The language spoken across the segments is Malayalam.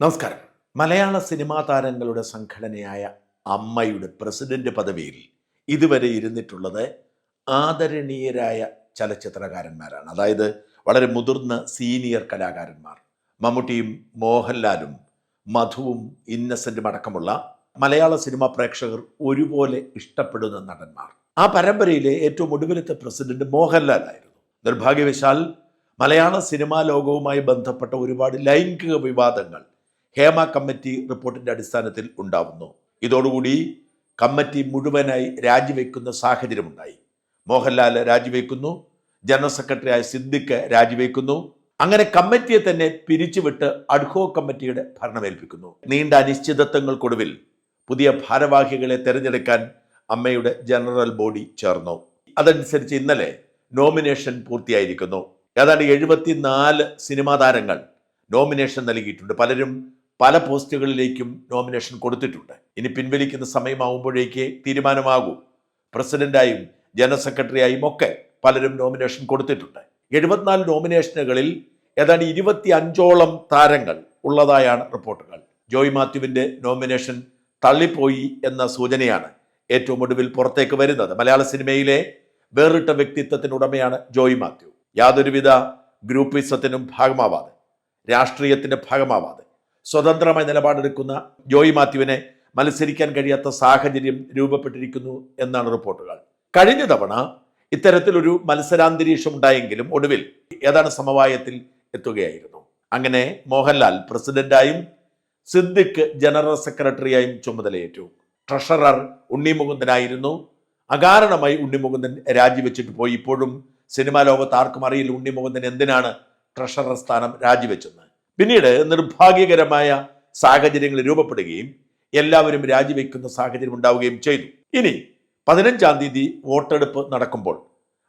നമസ്കാരം. മലയാള സിനിമാ താരങ്ങളുടെ സംഘടനയായ അമ്മയുടെ പ്രസിഡന്റ് പദവിയിൽ ഇതുവരെ ഇരുന്നിട്ടുള്ളത് ആദരണീയരായ ചലച്ചിത്രകാരന്മാരാണ്. അതായത് വളരെ മുതിർന്ന സീനിയർ കലാകാരന്മാർ. മമ്മൂട്ടിയും മോഹൻലാലും മധുവും ഇന്നസെന്റും അടക്കമുള്ള മലയാള സിനിമാ പ്രേക്ഷകർ ഒരുപോലെ ഇഷ്ടപ്പെടുന്ന നടന്മാർ. ആ പരമ്പരയിലെ ഏറ്റവും ഒടുവിലത്തെ പ്രസിഡന്റ് മോഹൻലാലായിരുന്നു നിർഭാഗ്യവശാൽ മലയാള സിനിമാ ലോകവുമായി ബന്ധപ്പെട്ട ഒരുപാട് ലൈംഗിക വിവാദങ്ങൾ ഹേമ കമ്മിറ്റി റിപ്പോർട്ടിന്റെ അടിസ്ഥാനത്തിൽ ഉണ്ടാവുന്നു. ഇതോടുകൂടി കമ്മിറ്റി മുഴുവനായി രാജിവെക്കുന്ന സാഹചര്യമുണ്ടായി. മോഹൻലാൽ രാജിവെക്കുന്നു ജനറൽ സെക്രട്ടറിയായ സിദ്ദിഖ് രാജിവെക്കുന്നു. അങ്ങനെ കമ്മിറ്റിയെ തന്നെ പിരിച്ചുവിട്ട് അഡ്ഹോ കമ്മിറ്റിയുടെ ഭരണമേൽപ്പിക്കുന്നു. നീണ്ട അനിശ്ചിതത്വങ്ങൾക്കൊടുവിൽ പുതിയ ഭാരവാഹികളെ തെരഞ്ഞെടുക്കാൻ അമ്മയുടെ ജനറൽ ബോഡി ചേർന്നു. അതനുസരിച്ച് ഇന്നലെ നോമിനേഷൻ പൂർത്തിയായിരിക്കുന്നു. ഏതാണ്ട് എഴുപത്തിനാല് സിനിമാ താരങ്ങൾ നോമിനേഷൻ നൽകിയിട്ടുണ്ട്. പലരും പല പോസ്റ്റുകളിലേക്കും നോമിനേഷൻ കൊടുത്തിട്ടുണ്ട്. ഇനി പിൻവലിക്കുന്ന സമയമാവുമ്പോഴേക്ക് തീരുമാനമാകും. പ്രസിഡന്റായും ജനറൽ സെക്രട്ടറിയായും ഒക്കെ പലരും നോമിനേഷൻ കൊടുത്തിട്ടുണ്ട്. എഴുപത്തിനാല് നോമിനേഷനുകളിൽ ഏതാണ്ട് ഇരുപത്തി അഞ്ചോളം താരങ്ങൾ ഉള്ളതായാണ് റിപ്പോർട്ടുകൾ. ജോയ് മാത്യുവിന്റെ നോമിനേഷൻ തള്ളിപ്പോയി എന്ന സൂചനയാണ് ഏറ്റവും ഒടുവിൽ പുറത്തേക്ക് വരുന്നത്. മലയാള സിനിമയിലെ വേറിട്ട വ്യക്തിത്വത്തിനുടമയാണ് ജോയ് മാത്യു. യാതൊരുവിധ ഗ്രൂപ്പിസത്തിനും ഭാഗമാവാതെ രാഷ്ട്രീയത്തിന്റെ ഭാഗമാവാതെ സ്വതന്ത്രമായ നിലപാടെടുക്കുന്ന ജോയി മാത്യുവിനെ മത്സരിക്കാൻ കഴിയാത്ത സാഹചര്യം രൂപപ്പെട്ടിരിക്കുന്നു എന്നാണ് റിപ്പോർട്ടുകൾ. കഴിഞ്ഞ തവണ ഇത്തരത്തിലൊരു മത്സരാന്തരീക്ഷം ഉണ്ടായെങ്കിലും ഒടുവിൽ ഏതാണ് സമവായത്തിൽ എത്തുകയായിരുന്നു. അങ്ങനെ മോഹൻലാൽ പ്രസിഡന്റായും സിദ്ദിഖ് ജനറൽ സെക്രട്ടറിയായും ചുമതലയേറ്റു. ട്രഷറർ ഉണ്ണിമുകുന്ദനായിരുന്നു. അകാരണമായി ഉണ്ണിമുകുന്ദൻ രാജിവെച്ചിട്ട് പോയി. ഇപ്പോഴും സിനിമാ ലോകത്ത് ആർക്കും അറിയില്ല ഉണ്ണിമുകുന്ദൻ എന്തിനാണ് ട്രഷറർ സ്ഥാനം രാജിവെച്ചെന്ന്. പിന്നീട് നിർഭാഗ്യകരമായ സാഹചര്യങ്ങൾ രൂപപ്പെടുകയും എല്ലാവരും രാജിവെക്കുന്ന സാഹചര്യം ഉണ്ടാവുകയും ചെയ്തു. ഇനി പതിനഞ്ചാം തീയതി വോട്ടെടുപ്പ് നടക്കുമ്പോൾ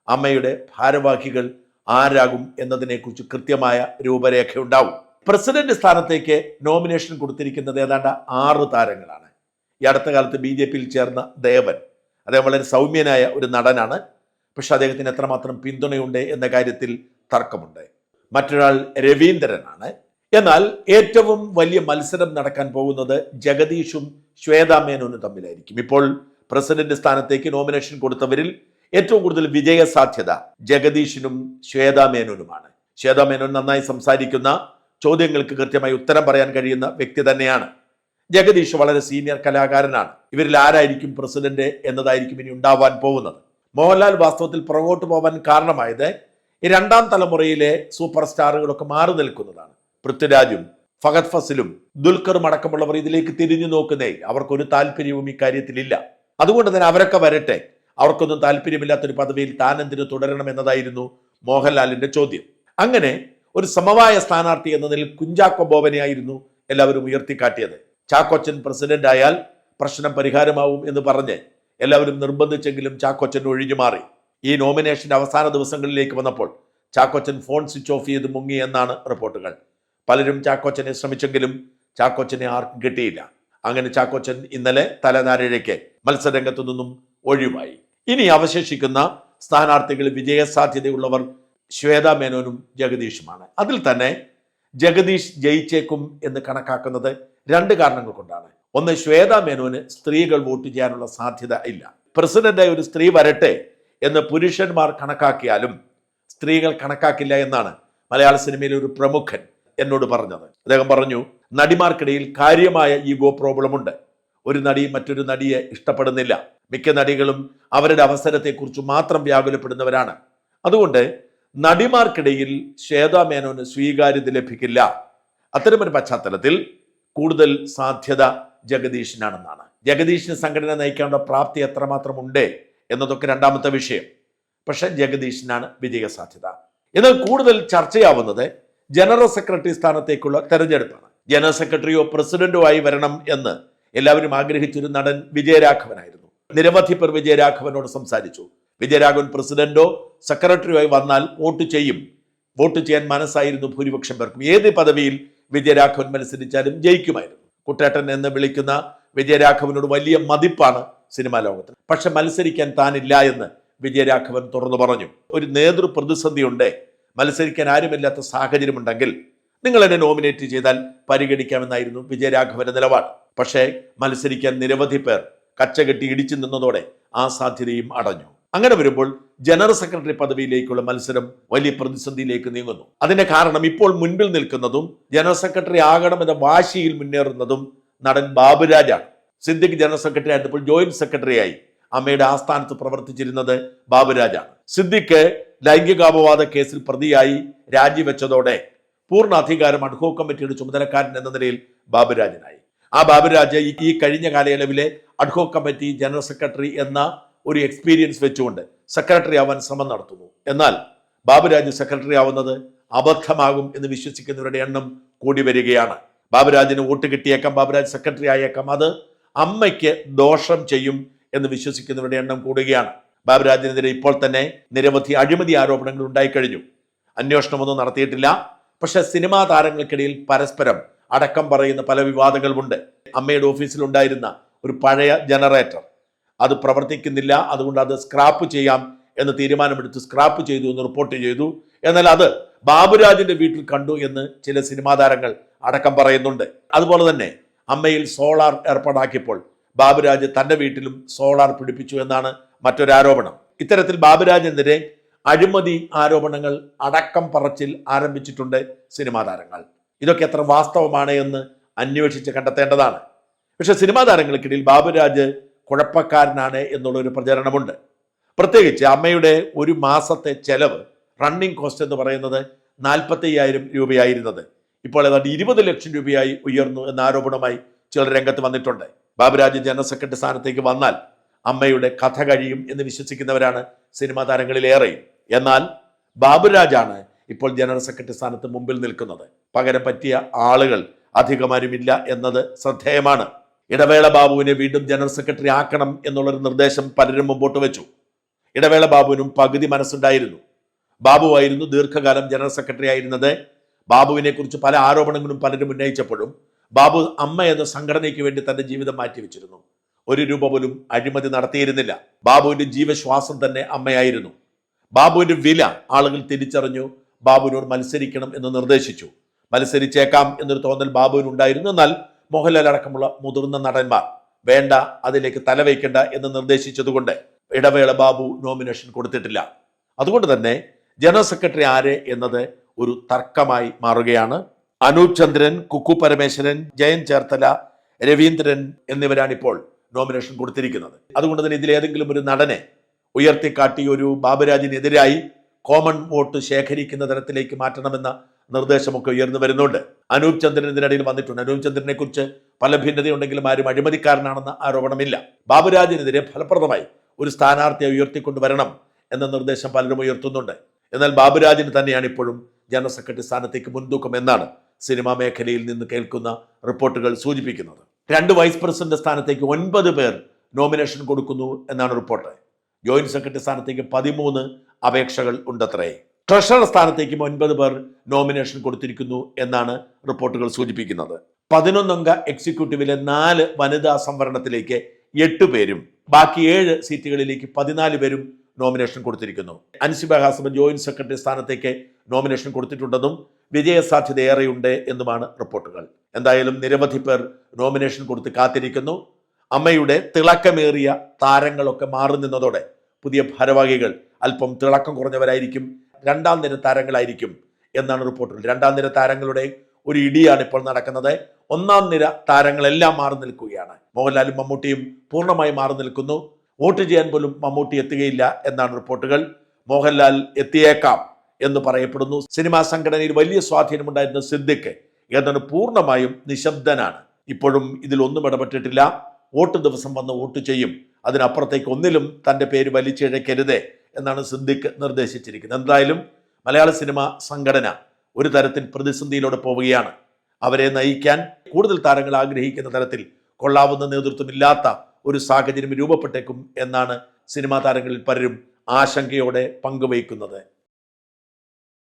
അമ്മയുടെ ഭാരവാഹികൾ ആരാകും എന്നതിനെക്കുറിച്ച് കൃത്യമായ രൂപരേഖ ഉണ്ടാവും. പ്രസിഡന്റ് സ്ഥാനത്തേക്ക് നോമിനേഷൻ കൊടുത്തിരിക്കുന്നത് ഏതാണ്ട് ആറ് താരങ്ങളാണ്. ഈ അടുത്ത കാലത്ത് ബി ജെ പിയിൽ ചേർന്ന ദേവൻ അദ്ദേഹം വളരെ സൗമ്യനായ ഒരു നടനാണ്. പക്ഷെ അദ്ദേഹത്തിന് എത്രമാത്രം പിന്തുണയുണ്ട് എന്ന കാര്യത്തിൽ തർക്കമുണ്ട്. മറ്റൊരാൾ രവീന്ദ്രനാണ്. എന്നാൽ ഏറ്റവും വലിയ മത്സരം നടക്കാൻ പോകുന്നത് ജഗദീഷും ശ്വേതാ മേനോനും തമ്മിലായിരിക്കും. ഇപ്പോൾ പ്രസിഡന്റ് സ്ഥാനത്തേക്ക് നോമിനേഷൻ കൊടുത്തവരിൽ ഏറ്റവും കൂടുതൽ വിജയ സാധ്യത ജഗദീഷിനും ശ്വേതാ മേനോനുമാണ് ശ്വേതാ മേനോൻ നന്നായി സംസാരിക്കുന്ന ചോദ്യങ്ങൾക്ക് കൃത്യമായി ഉത്തരം പറയാൻ കഴിയുന്ന വ്യക്തി തന്നെയാണ്. ജഗദീഷ് വളരെ സീനിയർ കലാകാരനാണ്. ഇവരിൽ ആരായിരിക്കും പ്രസിഡന്റ് എന്നതായിരിക്കും ഇനി ഉണ്ടാവാൻ പോകുന്നത്. മോഹൻലാൽ വാസ്തവത്തിൽ പുറകോട്ട് പോവാൻ കാരണമായത് രണ്ടാം തലമുറയിലെ സൂപ്പർ സ്റ്റാറുകളൊക്കെ മാറി നിൽക്കുന്നതാണ്. പൃഥ്വിരാജും ഫഹദ് ഫസിലും ദുൽഖറും അടക്കമുള്ളവർ ഇതിലേക്ക് തിരിഞ്ഞു നോക്കുന്നേ അവർക്കൊരു താല്പര്യവും ഇക്കാര്യത്തിലില്ല അതുകൊണ്ട് തന്നെ അവരൊക്കെ വരട്ടെ. അവർക്കൊന്നും താല്പര്യമില്ലാത്തൊരു പദവിയിൽ താൻ എന്തിനു തുടരണം എന്നതായിരുന്നു മോഹൻലാലിന്റെ ചോദ്യം. അങ്ങനെ ഒരു സമവായ സ്ഥാനാർത്ഥി എന്ന നിലയിൽ കുഞ്ചാക്കോ ബോബനെയായിരുന്നു എല്ലാവരും ഉയർത്തിക്കാട്ടിയത്. ചാക്കോച്ചൻ പ്രസിഡന്റ് ആയാൽ പ്രശ്നം പരിഹാരമാവും എന്ന് പറഞ്ഞ് എല്ലാവരും നിർബന്ധിച്ചെങ്കിലും ചാക്കോച്ചൻ ഒഴിഞ്ഞു മാറി. ഈ നോമിനേഷൻ അവസാന ദിവസങ്ങളിലേക്ക് വന്നപ്പോൾ ചാക്കോച്ചൻ ഫോൺ സ്വിച്ച് ഓഫ് ചെയ്ത് മുങ്ങി എന്നാണ് റിപ്പോർട്ടുകൾ. പലരും ചാക്കോച്ചനെ ശ്രമിച്ചെങ്കിലും ചാക്കോച്ചനെ ആർക്കും കിട്ടിയില്ല. അങ്ങനെ ചാക്കോച്ചൻ ഇന്നലെ തലനാരിഴയ്ക്ക് മത്സരരംഗത്തു നിന്നും ഒഴിവായി. ഇനി അവശേഷിക്കുന്ന സ്ഥാനാർത്ഥികൾ വിജയസാധ്യതയുള്ളവർ ശ്വേതാ മേനോനും ജഗദീഷുമാണ്. അതിൽ തന്നെ ജഗദീഷ് ജയിച്ചേക്കും എന്ന് കണക്കാക്കുന്നത് രണ്ട് കാരണങ്ങൾ കൊണ്ടാണ്. ഒന്ന് ശ്വേതാ മേനോന് സ്ത്രീകൾ വോട്ട് ചെയ്യാനുള്ള സാധ്യത ഇല്ല. പ്രസിഡന്റായി ഒരു സ്ത്രീ വരട്ടെ എന്ന് പുരുഷന്മാർ കണക്കാക്കിയാലും സ്ത്രീകൾ കണക്കാക്കില്ല എന്നാണ് മലയാള സിനിമയിലെ ഒരു പ്രമുഖൻ എന്നോട് പറഞ്ഞത്. അദ്ദേഹം പറഞ്ഞു നടിമാർക്കിടയിൽ കാര്യമായ ഈഗോ പ്രോബ്ലം ഉണ്ട് ഒരു നടി മറ്റൊരു നടിയെ ഇഷ്ടപ്പെടുന്നില്ല. മിക്ക നടികളും അവരുടെ അവസരത്തെക്കുറിച്ച് മാത്രം വ്യാകുലപ്പെടുന്നവരാണ്. അതുകൊണ്ട് നടിമാർക്കിടയിൽ ശ്വേതാ മേനോന് സ്വീകാര്യത ലഭിക്കില്ല. അത്തരമൊരു പശ്ചാത്തലത്തിൽ കൂടുതൽ സാധ്യത ജഗദീഷിനാണെന്നാണ് ജഗദീഷിന് സംഘടന നയിക്കാനുള്ള പ്രാപ്തി എത്രമാത്രം ഉണ്ട് എന്നതൊക്കെ രണ്ടാമത്തെ വിഷയം. പക്ഷെ ജഗദീഷിനാണ് വിജയ സാധ്യത എന്നാൽ കൂടുതൽ ചർച്ചയാവുന്നത് ജനറൽ സെക്രട്ടറി സ്ഥാനത്തേക്കുള്ള തെരഞ്ഞെടുപ്പാണ്. ജനറൽ സെക്രട്ടറിയോ പ്രസിഡന്റോ ആയി വരണം എന്ന് എല്ലാവരും ആഗ്രഹിച്ചൊരു നടൻ വിജയരാഘവനായിരുന്നു. നിരവധി പേർ വിജയരാഘവനോട് സംസാരിച്ചു. വിജയരാഘവൻ പ്രസിഡന്റോ സെക്രട്ടറിയോ ആയി വന്നാൽ വോട്ട് ചെയ്യും. വോട്ട് ചെയ്യാൻ മനസ്സായിരുന്നു ഭൂരിപക്ഷം പേർക്കും. ഏത് പദവിയിൽ വിജയരാഘവൻ മത്സരിച്ചാലും ജയിക്കുമായിരുന്നു. കുട്ടേട്ടൻ എന്ന് വിളിക്കുന്ന വിജയരാഘവനോട് വലിയ മതിപ്പാണ് സിനിമാ ലോകത്തിൽ പക്ഷെ മത്സരിക്കാൻ താനില്ല എന്ന് വിജയരാഘവൻ തുറന്നു പറഞ്ഞു. ഒരു നേതൃ പ്രതിസന്ധി ഉണ്ട് മത്സരിക്കാൻ ആരുമില്ലാത്ത സാഹചര്യമുണ്ടെങ്കിൽ നിങ്ങൾ എന്നെ നോമിനേറ്റ് ചെയ്താൽ പരിഗണിക്കാമെന്നായിരുന്നു വിജയരാഘവന്റെ നിലപാട്. പക്ഷേ മത്സരിക്കാൻ നിരവധി പേർ കച്ചകെട്ടി ഇടിച്ചു നിന്നതോടെ ആ സാധ്യതയും അടഞ്ഞു. അങ്ങനെ വരുമ്പോൾ ജനറൽ സെക്രട്ടറി പദവിയിലേക്കുള്ള മത്സരം വലിയ പ്രതിസന്ധിയിലേക്ക് നീങ്ങുന്നു. അതിന്റെ കാരണം ഇപ്പോൾ മുൻപിൽ നിൽക്കുന്നതും ജനറൽ സെക്രട്ടറി ആകണമെന്ന വാശിയിൽ മുന്നേറുന്നതും നടൻ ബാബുരാജാണ്. സിദ്ദിഖ് ജനറൽ സെക്രട്ടറി ആയിരുന്നപ്പോൾ ജോയിന്റ് സെക്രട്ടറിയായി. അമ്മയുടെ ആസ്ഥാനത്ത് പ്രവർത്തിച്ചിരുന്നത് ബാബുരാജാണ്. സിദ്ദിഖ് ലൈംഗികാപവാദ കേസിൽ പ്രതിയായി രാജിവെച്ചതോടെ പൂർണ അധികാരം അഡ്ഹോ കമ്മിറ്റിയുടെ ചുമതലക്കാരൻ എന്ന നിലയിൽ ബാബുരാജനായി. ആ ബാബുരാജ് ഈ- കഴിഞ്ഞ കാലയളവിലെ അഡ്ഹോ കമ്മിറ്റി ജനറൽ സെക്രട്ടറി എന്ന ഒരു എക്സ്പീരിയൻസ് വെച്ചുകൊണ്ട് സെക്രട്ടറി ആവാൻ ശ്രമം നടത്തുന്നു. എന്നാൽ ബാബുരാജ് സെക്രട്ടറി ആവുന്നത് അബദ്ധമാകും എന്ന് വിശ്വസിക്കുന്നവരുടെ എണ്ണം കൂടി വരികയാണ്. ബാബുരാജിന് വോട്ട് കിട്ടിയേക്കാം ബാബുരാജ് സെക്രട്ടറി ആയേക്കാം. അത് അമ്മയ്ക്ക് ദോഷം ചെയ്യും എന്ന് വിശ്വസിക്കുന്നവരുടെ എണ്ണം കൂടുകയാണ്. ബാബുരാജിനെതിരെ ഇപ്പോൾ തന്നെ നിരവധി അഴിമതി ആരോപണങ്ങൾ ഉണ്ടായിക്കഴിഞ്ഞു. അന്വേഷണമൊന്നും നടത്തിയിട്ടില്ല. പക്ഷെ സിനിമാ താരങ്ങൾക്കിടയിൽ പരസ്പരം അടക്കം പറയുന്ന പല വിവാദങ്ങളുമുണ്ട്. അമ്മയുടെ ഓഫീസിലുണ്ടായിരുന്ന ഒരു പഴയ ജനറേറ്റർ. അത് പ്രവർത്തിക്കുന്നില്ല. അതുകൊണ്ട് അത് സ്ക്രാപ്പ് ചെയ്യാം എന്ന് തീരുമാനമെടുത്ത് സ്ക്രാപ്പ് ചെയ്തു എന്ന് റിപ്പോർട്ട് ചെയ്തു. എന്നാൽ അത് ബാബുരാജിന്റെ വീട്ടിൽ കണ്ടു എന്ന് ചില സിനിമാ താരങ്ങൾ അടക്കം പറയുന്നുണ്ട്. അതുപോലെ തന്നെ അമ്മയിൽ സോളാർ ഏർപ്പാടാക്കിയപ്പോൾ ബാബുരാജ് തന്റെ വീട്ടിലും സോളാർ പിടിപ്പിച്ചു എന്നാണ് മറ്റൊരു ആരോപണം. ഇത്തരത്തിൽ ബാബുരാജെതിരെ അഴിമതി ആരോപണങ്ങൾ അടക്കം പറച്ചിൽ ആരംഭിച്ചിട്ടുണ്ട് സിനിമാ താരങ്ങൾ. ഇതൊക്കെ എത്ര വാസ്തവമാണ് എന്ന് അന്വേഷിച്ച് കണ്ടെത്തേണ്ടതാണ്. പക്ഷെ സിനിമാ താരങ്ങൾക്കിടയിൽ ബാബുരാജ് കുഴപ്പക്കാരനാണ് എന്നുള്ള ഒരു പ്രചരണമുണ്ട്. പ്രത്യേകിച്ച് അമ്മയുടെ ഒരു മാസത്തെ ചെലവ് റണ്ണിംഗ് കോസ്റ്റ് എന്ന് പറയുന്നത് നാൽപ്പത്തയ്യായിരം രൂപയായിരുന്നത്. ഇപ്പോൾ ഏതാണ്ട് ഇരുപത് ലക്ഷം രൂപയായി ഉയർന്നു എന്ന ആരോപണമായി ചിലർ രംഗത്ത് വന്നിട്ടുണ്ട്. ബാബുരാജ് ജനറൽ സെക്രട്ടറി സ്ഥാനത്തേക്ക് വന്നാൽ അമ്മയുടെ കഥ കഴിയും എന്ന് വിശ്വസിക്കുന്നവരാണ് സിനിമാ താരങ്ങളിലേറെയും. എന്നാൽ ബാബുരാജാണ് ഇപ്പോൾ ജനറൽ സെക്രട്ടറി സ്ഥാനത്ത് മുമ്പിൽ നിൽക്കുന്നത്. പകരം പറ്റിയ ആളുകൾ അധികമാരുമില്ല എന്നത് ശ്രദ്ധേയമാണ്. ഇടവേള ബാബുവിനെ വീണ്ടും ജനറൽ സെക്രട്ടറി ആക്കണം എന്നുള്ളൊരു നിർദ്ദേശം പലരും മുമ്പോട്ട് വെച്ചു. ഇടവേള ബാബുവിനും പകുതി മനസ്സുണ്ടായിരുന്നു. ബാബുവായിരുന്നു ദീർഘകാലം ജനറൽ സെക്രട്ടറി ആയിരുന്നത്. ബാബുവിനെ കുറിച്ച് പല ആരോപണങ്ങളും പലരും ഉന്നയിച്ചപ്പോഴും ബാബു അമ്മ എന്ന സംഘടനയ്ക്ക് വേണ്ടി തന്റെ ജീവിതം മാറ്റിവെച്ചിരുന്നു. ഒരു രൂപ പോലും അഴിമതി നടത്തിയിരുന്നില്ല. ബാബുവിന്റെ ജീവശ്വാസം തന്നെ അമ്മയായിരുന്നു. ബാബുവിന്റെ വില ആളുകൾ തിരിച്ചറിഞ്ഞു. ബാബുവിനോട് മത്സരിക്കണം എന്ന് നിർദ്ദേശിച്ചു. മത്സരിച്ചേക്കാം എന്നൊരു തോന്നൽ ബാബുവിനുണ്ടായിരുന്നു. എന്നാൽ മോഹൻലാൽ അടക്കമുള്ള മുതിർന്ന നടന്മാർ വേണ്ട അതിലേക്ക് തലവയ്ക്കേണ്ട എന്ന് നിർദ്ദേശിച്ചതുകൊണ്ട് ഇടവേള ബാബു നോമിനേഷൻ കൊടുത്തിട്ടില്ല. അതുകൊണ്ട് തന്നെ ജനറൽ സെക്രട്ടറി ആര് എന്നത് ഒരു തർക്കമായി മാറുകയാണ്. അനൂപ് ചന്ദ്രൻ കുക്കു പരമേശ്വരൻ ജയൻ ചേർത്തല രവീന്ദ്രൻ എന്നിവരാണ് ഇപ്പോൾ നോമിനേഷൻ കൊടുത്തിരിക്കുന്നത്. അതുകൊണ്ട് തന്നെ ഇതിലേതെങ്കിലും ഒരു നടനെ ഉയർത്തിക്കാട്ടി ഒരു ബാബുരാജിനെതിരായി കോമൺ വോട്ട് ശേഖരിക്കുന്ന തരത്തിലേക്ക് മാറ്റണമെന്ന നിർദ്ദേശമൊക്കെ ഉയർന്നു വരുന്നുണ്ട്. അനൂപ് ചന്ദ്രൻ ഇതിനിടയിൽ വന്നിട്ടുണ്ട്. അനൂപ് ചന്ദ്രനെ കുറിച്ച് പല ഭിന്നതയുണ്ടെങ്കിലും ആരും അഴിമതിക്കാരനാണെന്ന ആരോപണമില്ല. ബാബുരാജിനെതിരെ ഫലപ്രദമായി ഒരു സ്ഥാനാർത്ഥിയെ ഉയർത്തിക്കൊണ്ടുവരണം എന്ന നിർദ്ദേശം പലരും ഉയർത്തുന്നുണ്ട്. എന്നാൽ ബാബുരാജിന് തന്നെയാണ് ഇപ്പോഴും ജനറൽ സെക്രട്ടറി സ്ഥാനത്തേക്ക് മുൻതൂക്കം എന്നാണ് സിനിമാ മേഖലയിൽ നിന്ന് കേൾക്കുന്ന റിപ്പോർട്ടുകൾ സൂചിപ്പിക്കുന്നത്. രണ്ട് വൈസ് പ്രസിഡന്റ് സ്ഥാനത്തേക്ക് ഒൻപത് പേർ നോമിനേഷൻ കൊടുക്കുന്നു എന്നാണ് റിപ്പോർട്ട്. ജോയിന്റ് സെക്രട്ടറി സ്ഥാനത്തേക്ക് പതിമൂന്ന് അപേക്ഷകൾ ഉണ്ടത്രേ. ട്രഷറർ സ്ഥാനത്തേക്കും ഒൻപത് പേർ നോമിനേഷൻ കൊടുത്തിരിക്കുന്നു എന്നാണ് റിപ്പോർട്ടുകൾ സൂചിപ്പിക്കുന്നത്. പതിനൊന്നംഗ എക്സിക്യൂട്ടീവിലെ നാല് വനിതാ സംവരണത്തിലേക്ക് എട്ട് പേരും ബാക്കി ഏഴ് സീറ്റുകളിലേക്ക് പതിനാല് പേരും നോമിനേഷൻ കൊടുത്തിരിക്കുന്നു. അൻസിബ ഹാസബ് ജോയിന്റ് സെക്രട്ടറി സ്ഥാനത്തേക്ക് നോമിനേഷൻ കൊടുത്തിട്ടുണ്ടെന്നും വിജയസാധ്യതയേറെയുണ്ട് എന്നുമാണ് റിപ്പോർട്ടുകൾ. എന്തായാലും നിരവധി പേർ നോമിനേഷൻ കൊടുത്ത് കാത്തിരിക്കുന്നു. അമ്മയുടെ തിളക്കമേറിയ താരങ്ങളൊക്കെ മാറി നിന്നതോടെ പുതിയ ഭാരവാഹികൾ അല്പം തിളക്കം കുറഞ്ഞവരായിരിക്കും. രണ്ടാം നിര താരങ്ങളായിരിക്കും എന്നാണ് റിപ്പോർട്ടുകൾ. രണ്ടാം നിര താരങ്ങളുടെ ഒരു ഇടിയാണ് ഇപ്പോൾ നടക്കുന്നത്. ഒന്നാം നിര താരങ്ങളെല്ലാം മാറി നിൽക്കുകയാണ്. മോഹൻലാലും മമ്മൂട്ടിയും പൂർണമായി മാറി നിൽക്കുന്നു. വോട്ട് ചെയ്യാൻ പോലും മമ്മൂട്ടി എത്തുകയില്ല എന്നാണ് റിപ്പോർട്ടുകൾ. മോഹൻലാൽ എത്തിയേക്കാം എന്ന് പറയപ്പെടുന്നു. സിനിമാ സംഘടനയിൽ വലിയ സ്വാധീനമുണ്ടായിരുന്ന സിദ്ദിഖ് ഏതാണ്ട് പൂർണമായും നിശബ്ദനാണ്. ഇപ്പോഴും ഇതിലൊന്നും ഇടപെട്ടിട്ടില്ല. വോട്ട് ദിവസം വന്ന് വോട്ട് ചെയ്യും. അതിനപ്പുറത്തേക്ക് ഒന്നിലും തന്റെ പേര് വലിച്ചിഴക്കരുതേ എന്നാണ് സിദ്ദിഖ് നിർദ്ദേശിച്ചിരിക്കുന്നത്. എന്തായാലും മലയാള സിനിമ സംഘടന ഒരു തരത്തിൽ പ്രതിസന്ധിയിലൂടെ പോവുകയാണ്. അവരെ നയിക്കാൻ കൂടുതൽ താരങ്ങൾ ആഗ്രഹിക്കുന്ന തരത്തിൽ കൊള്ളാവുന്ന നേതൃത്വമില്ലാത്ത ഒരു സാഹചര്യം രൂപപ്പെട്ടേക്കും എന്നാണ് സിനിമാ താരങ്ങളിൽ പലരും ആശങ്കയോടെ പങ്കുവയ്ക്കുന്നത്.